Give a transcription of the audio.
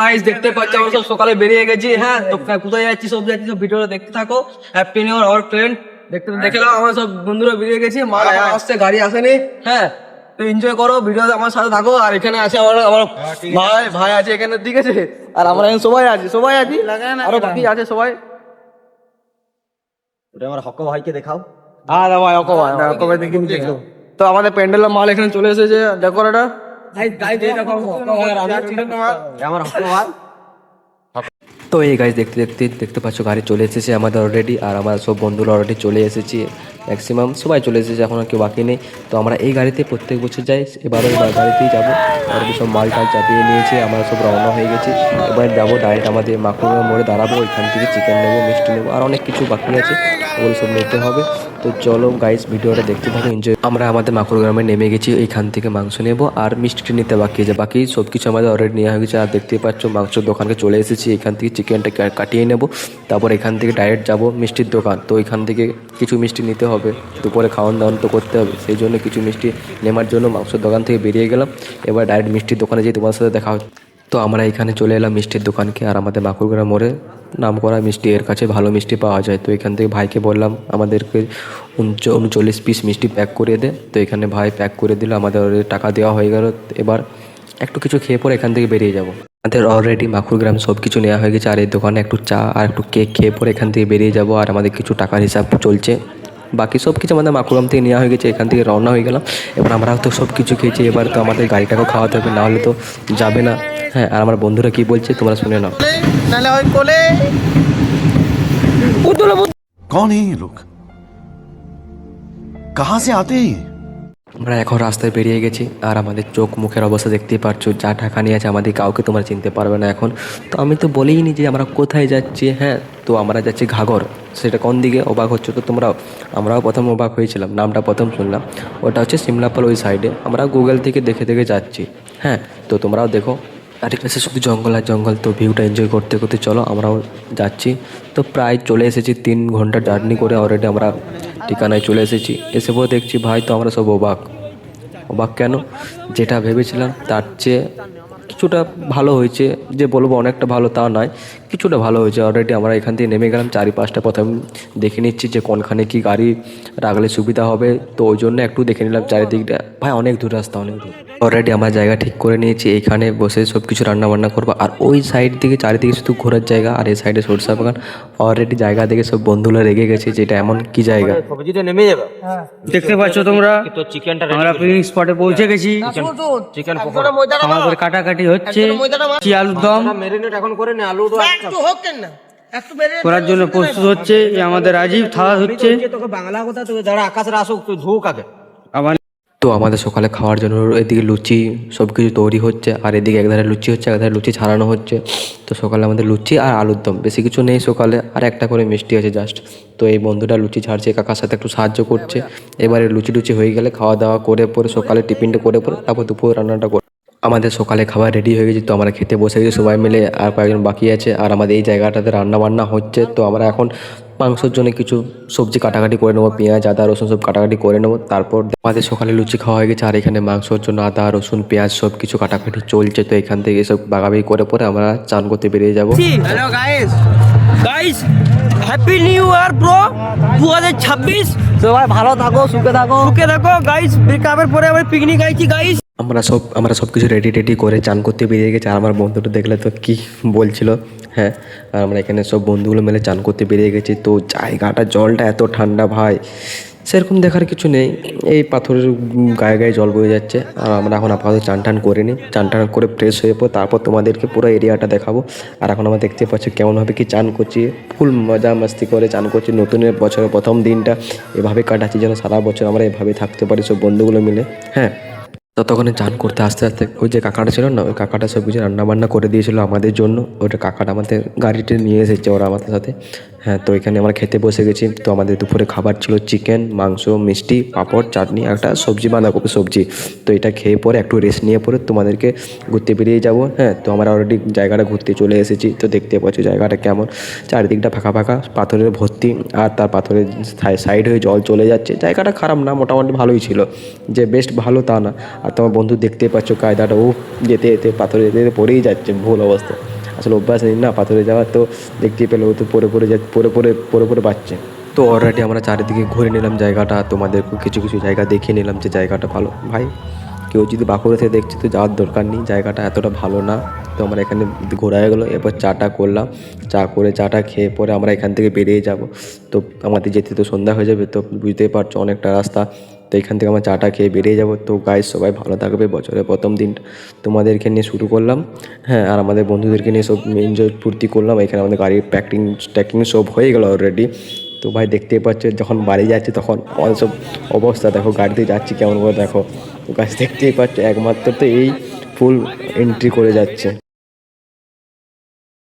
Guys দেখতে পাচ্ছি আমরা সব সকালে বেরিয়ে গেছি হ্যাঁ? তো কোথায় যাচ্ছি সব যাচ্ছি সব ভিডিওটা দেখতে থাকো। হ্যাপি নিউ আওয়ার ফ্রেন্ড দেখতে দেখে নাও আমরা সব বন্ধুরা বেরিয়ে গেছি মা আসছে গাড়ি আসেনি হ্যাঁ? তো এনজয় করো ভিডিওতে আমার সাথে থাকো আর এখানে আছে আমার আমার ভাই ভাই আছে এখানে ঠিক আছে? আর আমরা এখানে সবাই আছি সবাই আছি? আরও বাকি আছে সবাই? ওটা আমার হক ভাইকে দেখাও। হ্যাঁ ভাই ওকে ভাই ওকে ভাই দেখি দেখো। তো আমাদের প্যান্ডেলের মাল এখানে চলে এসেছে ডেকোরেটর তো এই গাইজ দেখতে দেখতে দেখতে পাচ্ছ, গাড়ি চলে এসেছে আমাদের অলরেডি আর আমার সব বন্ধুরা অলরেডি চলে এসেছি। ম্যাক্সিমাম সবাই চলে এসেছে, এখন কেউ বাকি নেই। তো আমরা এই গাড়িতে প্রত্যেক বছর যাই, এবারও এবার গাড়িতেই যাব। আর সব মাল টাল চাপিয়ে নিয়েছি, আমরা সব রওনা হয়ে গেছি। এবার যাব ডাইরেক্ট আমাদের মাকুড়া মোড়ে দাঁড়াবো, ওইখান থেকে চিকেন নেব, মিষ্টি নেব, আর অনেক কিছু বাকি আছে। ওগুলো সব নিতে হবে। তো চলো গাইস ভিডিওটা দেখতে থাকো এনজয় আমরা আমাদের মাকুর গ্রামে নেমে গেছি এইখান থেকে মাংস নেব, আর মিষ্টি নিতে বাকি আছে। বাকি সব কিছু আমাদের অলরেডি নেওয়া হয়ে গেছে, আর দেখতে পাচ্ছ, মাংসের দোকানকে চলে এসেছি, এখান থেকে চিকেনটা কাটিয়ে নেব, তারপর এখান থেকে ডাইরেক্ট যাব মিষ্টির দোকান। তো এখান থেকে কিছু মিষ্টি নিতে হবে, দুপুরে খাওয়ান দাওয়ান তো করতে হবে, সেই জন্য কিছু মিষ্টি নেওয়ার জন্য মাংসের দোকান থেকে বেরিয়ে গেলাম। এবার ডাইরেক্ট মিষ্টির দোকানে যেয়ে তোমার সাথে দেখা হচ্ছে। তো আমরা এখানে চলে এলাম মিষ্টির দোকানকে আর আমাদের মাকুরগ্রাম মোড়ে। নাম করা মিষ্টি, এর কাছে ভালো মিষ্টি পাওয়া যায়। তো এখান থেকে ভাইকে বললাম, আমাদেরকে উনচ, উনচল্লিশ পিস মিষ্টি প্যাক করে দে। তো এখানে ভাই প্যাক করে দিল, আমাদের টাকা দেওয়া হয়ে গেল। এবার একটু কিছু খেয়ে পরে এখান থেকে বেরিয়ে যাব। আমাদের অলরেডি মাকুরগ্রাম সব কিছু নেওয়া হয়ে গেছে, আর এই দোকানে একটু চা আর একটু কেক খেয়ে পরে এখান থেকে বেরিয়ে যাব। আর আমাদের কিছু টাকার হিসাব চলছে। বাকি সব কিছু আমাদের মাকুরাম থেকে নেওয়া হয়ে গেছে এখান থেকে রওনা হয়ে গেলাম। এবার আমরাও তো সব কিছু খেয়েছি এবার তো আমাদের গাড়িটাকেও খাওয়াতে হবে নাহলে তো যাবে না। হ্যাঁ আর আমার বন্ধুরা কি বলছে তোমরা শুনে নাও। আমরা এখন রাস্তায় বেরিয়ে গেছি আর আমাদের চোখ মুখের অবস্থা দেখতেই পারছ যা ঢাকা নিয়ে আছে আমাদের কাউকে তোমরা চিনতে পারবে না এখন। তো আমি তো বলেই নি যে আমরা কোথায় যাচ্ছি হ্যাঁ তো আমরা যাচ্ছি ঘাগর। সেটা কোন দিকে? অবাক হচ্ছে তো তোমরাও আমরাও প্রথম অবাক হয়েছিলাম, নামটা প্রথম শুনলাম। ওটা হচ্ছে সিমলাপাল ওই সাইডে আমরা গুগল থেকে দেখে দেখে যাচ্ছি। হ্যাঁ তো তোমরাও দেখো। চারিপাশে শুধু জঙ্গল আর জঙ্গল, তো ভিউটা এনজয় করতে করতে চলো, আমরাও যাচ্ছি। তো প্রায় চলে এসেছি তিন ঘণ্টা জার্নি করে অলরেডি আমরা ঠিকানায় চলে এসেছি। এসে পরে দেখছি, ভাই, তো আমরা সব অবাক। অবাক কেন? যেটা ভেবেছিলাম, তার চেয়ে কিছুটা ভালো হয়েছে, যে বলব অনেকটা ভালো তা নয়, কিছুটা ভালো হয়েছে। অলরেডি আমরা এখান থেকে নেমে গেলাম চারি পাঁচটা প্রথম দেখে নিচ্ছি যে কোনখানে কি গাড়ি রাখলে সুবিধা হবে। তো ওই জন্য একটু দেখে নিলাম চারিদিকটা। ভাই, অনেক দূর রাস্তা, অনেক দূর। অলরেডি আমার জায়গা ঠিক করে নিয়েছি এখানে বসে সব কিছু রান্না বান্না করব। আর ওই সাইড দিকে চারিদিকে শুধু ঘোরার জায়গা আর এই সাইডে সরষা বাগান। অলরেডি জায়গা দেখে সব বন্ধুরা রেগে গেছে যে এটা এমন কি জায়গা। সবজিটা নেমে যাবে। দেখতে পাচ্ছ তোমরা? তো চিকেনটা আমরা পিকনিক স্পটে পৌঁছে গেছি। চিকেন পকোড়া। আমাদের কাটাকাটি হচ্ছে কি আলুর দম? মেরিনেট এখন করে নে আলু করার জন্য প্রস্তুত হচ্ছে এই আমাদের রাজীব থালা হচ্ছে তোকে বাংলা কথা তোকে যারা আকাশের আসুক তুই ঝুঁক আগে। তো আমাদের সকালে খাওয়ার জন্য এদিকে লুচি সব কিছু তৈরি হচ্ছে, আর এদিকে একধারে লুচি হচ্ছে একধারে লুচি ছাড়ানো হচ্ছে। তো সকালে আমাদের লুচি আর আলুর দম, বেশি কিছু নেই সকালে, আর একটা করে মিষ্টি আছে জাস্ট তো এই বন্ধুটা লুচি ছাড়ছে, কাকার সাথে একটু সাহায্য করছে। এবারে লুচি টুচি হয়ে গেলে খাওয়া দাওয়া করে পরে সকালে টিফিনটা করে পরে তারপর দুপুর রান্নাটা করে। আমাদের সকালে খাবার রেডি হয়ে গেছে, তো আমরা খেতে বসে গেছি সবাই মিলে, আর কয়েকজন বাকি আছে। আর আমাদের এই জায়গাটাতে রান্না বান্না হচ্ছে, তো আমরা এখন মাংসের জন্য কিছু সবজি কাটাকাটি করে নেব পেঁয়াজ আদা রসুন সব কাটাকাটি করে নেব। তারপর আমাদের সকালে লুচি খাওয়া হয়ে গেছে আর এখানে মাংসের জন্য আদা রসুন পেঁয়াজ সব কিছু কাটাকাটি চলছে। তো এখান থেকে এসব বাগাবাগি করে পরে আমরা চান করতে বেরিয়ে যাব। Hello guys guys happy new year bro দু হাজার ছাব্বিশ। সবাই ভালো থাকো সুখে থাকো। সুখে থাকো গাইস ব্রেকআপের পরে আবার পিকনিক আইছি গাইস আমরা সব আমরা সব কিছু রেডি টেডি করে চান করতে বেরিয়ে গেছি। আর আমার বন্ধুটা দেখলে তো কি বলছিল? হ্যাঁ আর আমরা এখানে সব বন্ধুগুলো মিলে চান করতে বেরিয়ে গেছি। তো জায়গাটা, জলটা এত ঠান্ডা ভাই, সেরকম দেখার কিছু নেই। এই পাথরের গায়ে গায়ে জল বয়ে যাচ্ছে। আর আমরা এখন আপাতত চান টান করে নিই। চান টান করে ফ্রেশ হয়ে পর তারপর তোমাদেরকে পুরো এরিয়াটা দেখাবো। আর এখন আমরা দেখতে পাচ্ছি কেমনভাবে কি চান করছি। ফুল মজা মাস্তি করে চান করছি নতুনের বছরের প্রথম দিনটা। এভাবে কাটাচ্ছি যেন সারা বছর আমরা এভাবে থাকতে পারি সব বন্ধুগুলো মিলে। হ্যাঁ। ততক্ষণে চান করতে আস্তে আস্তে ওই যে কাকাটা ছিল না, ওই কাকাটা সব কিছু রান্নাবান্না করে দিয়েছিল আমাদের জন্য। ওটা কাকাটা আমাদের গাড়িতে নিয়ে এসেছে ওরা আমাদের সাথে। হ্যাঁ তো এখানে আমরা খেতে বসে গেছি। তো আমাদের দুপুরে খাবার ছিল চিকেন, মাংস, মিষ্টি, পাঁপড়, চাটনি একটা সবজি, বাঁধাকপি সবজি। তো এটা খেয়ে পরে একটু রেস্ট নিয়ে পরে তোমাদেরকে ঘুরতে বেরিয়ে যাব। হ্যাঁ তো আমরা অলরেডি জায়গাটা ঘুরতে চলে এসেছি। তো দেখতে পাচ্ছ জায়গাটা কেমন। চারিদিকটা ফাঁকা ফাঁকা, পাথরের ভর্তি আর তার পাথরের সাইড হয়ে জল চলে যাচ্ছে। জায়গাটা খারাপ না, মোটামুটি ভালোই ছিল। যে বেস্ট ভালো তা না। আর তোমার বন্ধু দেখতে পাচ্ছ কায়দাটা ও যেতে যেতে পাথরে যেতে যেতে পড়েই যাচ্ছে, ভুল অবস্থা। আসলে অভ্যাস নেই না, পাথরে যাওয়ার তো দেখতেই পেলে ও তো পরে পরে যা পরে পরে পরে পরে পাচ্ছে। তো অলরেডি আমরা চারিদিকে ঘুরে নিলাম জায়গাটা, তোমাদের কিছু কিছু জায়গা দেখিয়ে নিলাম যে জায়গাটা ভালো। ভাই, কেউ যদি বাঁকুড়া থেকে দেখছে তো যাওয়ার দরকার নেই, জায়গাটা এতটা ভালো না। তো আমরা এখানে ঘোরা হয়ে গেলো, এরপর চাটা করলাম। চা করে চাটা খেয়ে পরে আমরা এখান থেকে বেরিয়ে যাব। তো আমাদের যেতে তো সন্ধ্যা হয়ে যাবে, তো বুঝতেই পারছ অনেকটা রাস্তা। তো এখান থেকে আমরা চাটা খেয়ে বেরিয়ে যাব। তো গাইজ সবাই ভালো থাকবে। বছরের প্রথম দিন তোমাদেরকে নিয়ে শুরু করলাম। হ্যাঁ আর আমাদের বন্ধুদেরকে নিয়ে সব এনজয় ফুর্তি করলাম। এখানে আমাদের গাড়ির প্যাকিং ট্যাকিং সব হয়ে গেলো অলরেডি তো ভাই, দেখতেই পাচ্ছ, যখন বাড়ি যাচ্ছে তখন আমাদের সব অবস্থা। দেখো, গাড়িতে যাচ্ছি কেমন করে দেখো গাছ দেখতেই পাচ্ছ, একমাত্র তো এই ফুল এন্ট্রি করে যাচ্ছে।